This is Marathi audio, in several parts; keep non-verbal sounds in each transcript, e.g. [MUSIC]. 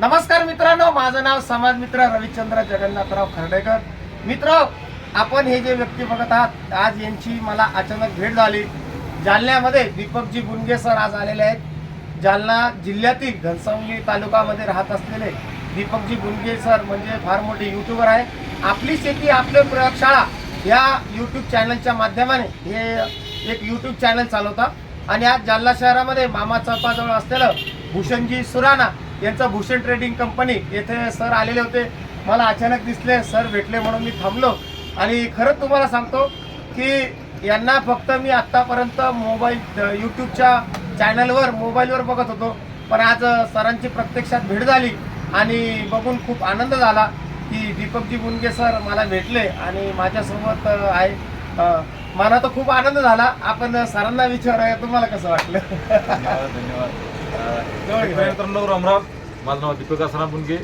नमस्कार मित्रांनो माझं नाव समाज मित्र रविचंद्र जगन्नाथराव खर्डेकर. मित्र आपण हे जे व्यक्ती बघत आहात आज यांची मला अचानक भेट झाली. जालन्यामध्ये दीपकजी गुंगे सर आज आलेले आहेत. जालना जिल्ह्यातील घनसावली तालुकामध्ये राहत असलेले दीपकजी गुंगे सर म्हणजे फार मोठे युट्यूबर आहे आपली शेती आपले प्रयोगशाळा या यूट्यूब चॅनलच्या माध्यमाने हे एक यूट्यूब चॅनल चालवतात. आणि आज जालना शहरामध्ये मामा चौपाजवळ असलेलं भूषणजी सुराणा यांचं भूषण ट्रेडिंग कंपनी येथे सर आलेले होते. मला अचानक दिसले सर भेटले म्हणून मी थांबलो. आणि खरंच तुम्हाला सांगतो की यांना फक्त मी आत्तापर्यंत मोबाईल यूट्यूबच्या चॅनलवर मोबाईलवर बघत होतो. पण आज सरांची प्रत्यक्षात भेट झाली आणि बघून खूप आनंद झाला की दीपकजी गुंगे सर मला भेटले आणि माझ्यासोबत आहे. मला तर खूप आनंद झाला. आपण सरांना विचारूया तुम्हाला कसं वाटलं? धन्यवाद. [LAUGHS] मित्रांनो रामराम माझं नाव दीपक आसराम बुनगे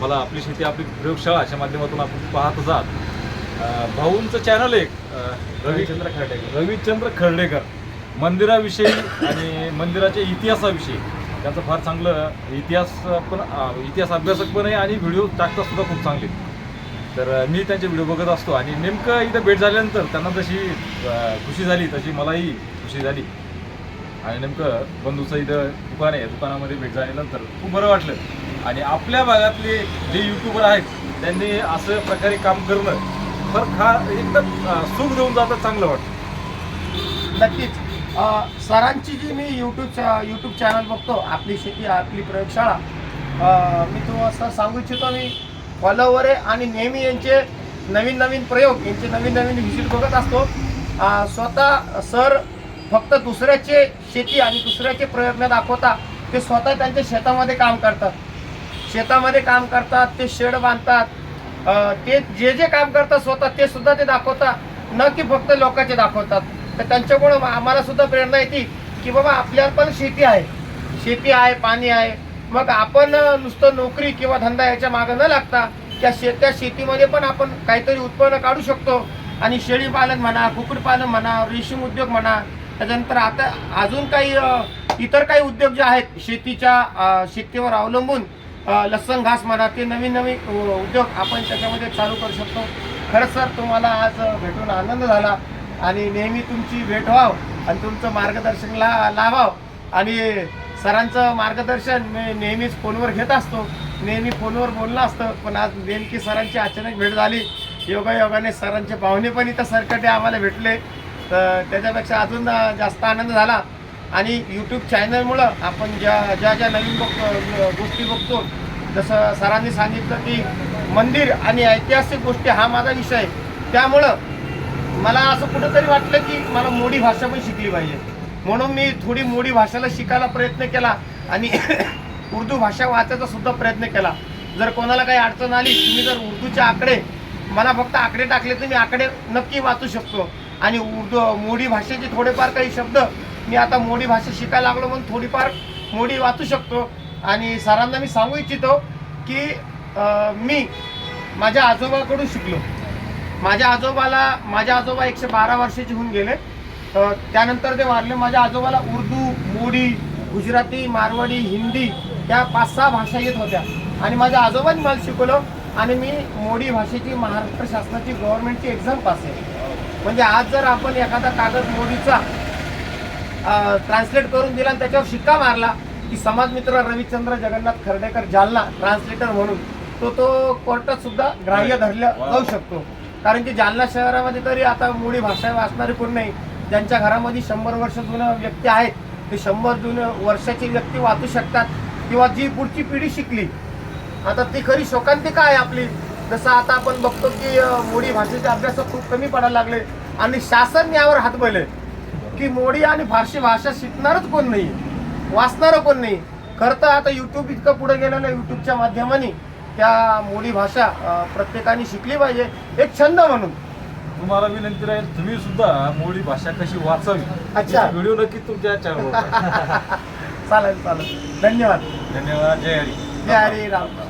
मला आपली शेती आपली प्रयोगशाळा अशा माध्यमातून आपण पाहत अं, भाऊंचं चॅनल एक रविचंद्र खर्डेकर. रविचंद्र खर्डेकर. मंदिराविषयी आणि मंदिराच्या इतिहासाविषयी. त्यांचं फार चांगलं इतिहास पण इतिहास अभ्यासक पण आहे आणि व्हिडिओ टाकतात सुद्धा खूप चांगले. तर मी त्यांचे व्हिडिओ बघत असतो आणि नेमकं इथं भेट झाल्यानंतर त्यांना जशी खुशी झाली तशी मलाही खुशी झाली. आणि नेमकं बंधूचं इथं दुकान आहे. दुकानामध्ये भेट झाल्यानंतर खूप बरं वाटलं. आणि आपल्या भागातले जे यूट्यूबर आहेत त्यांनी असं प्रकारे काम करणं तर हा एकदम सुख देऊन जातं चांगलं वाटतं. नक्कीच. सरांची जी मी यूट्यूब यूट्यूब चॅनल बघतो आपली शेती आपली प्रयोगशाळा मी तो असं सांगू इच्छितो मी फॉलोवर आहे आणि नेहमी यांचे नवीन नवीन प्रयोग यांचे नवीन नवीन व्हिजिट बघत असतो. स्वतः सर फक्त दुसऱ्याचे शेती आणि दुसऱ्याचे प्रयत्न दाखवता ते स्वतः त्यांच्या शेतामध्ये काम करतात. शेतामध्ये काम करतात ते शेड बांधतात. ते जे जे काम करतात स्वतः ते सुद्धा ते दाखवतात न की फक्त लोकांचे दाखवतात. तर त्यांच्याकडून आम्हाला सुद्धा प्रेरणा येते की बाबा आपल्याला पण शेती आहे. शेती आहे पाणी आहे. मग आपण नुसतं नोकरी किंवा धंदा याच्या मागं न लागता त्या शे त्या शेतीमध्ये पण आपण काहीतरी उत्पन्न काढू शकतो. आणि शेळीपालन म्हणा कुक्कुटपालन म्हणा रेशीम उद्योग म्हणा त्याच्यानंतर आता अजून काही इतर काही उद्योग जे आहेत शेतीच्या शेतीवर अवलंबून अ, लसण घास म्हणा ते नवीन नवीन उद्योग आपण त्याच्यामध्ये चालू करू शकतो. खरंच सर तुम्हाला आज भेटून आनंद झाला आणि नेहमी तुमची भेट व्हाव आणि तुमचं मार्गदर्शन ला लावाव आणि सरांचं मार्गदर्शन मी नेहमीच फोनवर घेत असतो. नेहमी फोनवर बोलणं असतं पण आज नेमकी सरांची अचानक भेट झाली. योगायोगाने सरांचे पाहुणे पण इथं सरकटे आम्हाला भेटले. तर त्याच्यापेक्षा अजून जास्त आनंद झाला. आणि यूट्यूब चॅनलमुळं आपण ज्या ज्या ज्या नवीन बघ गोष्टी बघतो जसं सरांनी सांगितलं की मंदिर आणि ऐतिहासिक गोष्टी हा माझा विषय त्यामुळं मला असं कुठंतरी वाटलं की मला मोडी भाषा पण शिकली पाहिजे. म्हणून मी थोडी मोडी भाषेला शिकायला प्रयत्न केला आणि [COUGHS] उर्दू भाषा वाचायचा सुद्धा प्रयत्न केला. जर कोणाला काही अडचण आली तुम्ही जर उर्दूचे आकडे मला फक्त आकडे टाकले तर मी आकडे नक्की वाचू शकतो. आणि उर्दू मोडी भाषेचे थोडेफार काही शब्द मी आता मोडी भाषा शिकायला लागलो म्हणून थोडीफार मोडी वाचू शकतो. आणि सरांना मी सांगू इच्छितो की मी माझ्या आजोबाकडून शिकलो. माझ्या आजोबाला माझे आजोबा एकशे बारा वर्षाचे होऊन गेले. त्यानंतर ते वारले. माझ्या आजोबाला उर्दू मोडी गुजराती मारवाडी हिंदी या पाच सहा भाषा येत होत्या. आणि माझ्या आजोबांनी मला शिकवलं आणि मी मोडी भाषेची महाराष्ट्र शासनाची गव्हर्नमेंटची एक्झाम पास आहे म्हणजे आज जर आपण एखादा कागद मोडीचा ट्रान्सलेट करून दिला आणि त्याच्यावर शिक्का मारला की समाजमित्र रविचंद्र जगन्नाथ खर्डेकर जालना ट्रान्सलेटर म्हणून तो तो कोर्टात सुद्धा ग्राह्य धरला जाऊ शकतो. कारण की जालना शहरामध्ये तरी आता मोडी भाषा वाचणारे कोण नाही. ज्यांच्या घरामध्ये शंभर वर्ष जुनं व्यक्ती आहेत ते शंभर जुनं वर्षाची व्यक्ती वाचू शकतात. किंवा जी पुढची पिढी शिकली आता ती खरी शोकांतिका आहे आपली. जसं आता आपण बघतो की मोडी भाषेचे अभ्यास खूप कमी पडायला लागले आणि शासन यावर हात बले की मोडी आणि फारसी भाषा शिकणारच कोण नाही वाचणारं कोण नाही. खरं तर आता युट्यूब इतकं पुढे गेलेलं युट्यूबच्या माध्यमाने त्या मोडी भाषा प्रत्येकाने शिकली पाहिजे. एक छंद म्हणून. तुम्हाला विनंती राहील तुम्ही सुद्धा मोडी भाषा कशी वाचावी? अच्छा. व्हिडिओ नक्की तुमच्या चॅनलवर [LAUGHS] चालेल चालेल. धन्यवाद. धन्यवाद. जय हरी. जय हरी राम.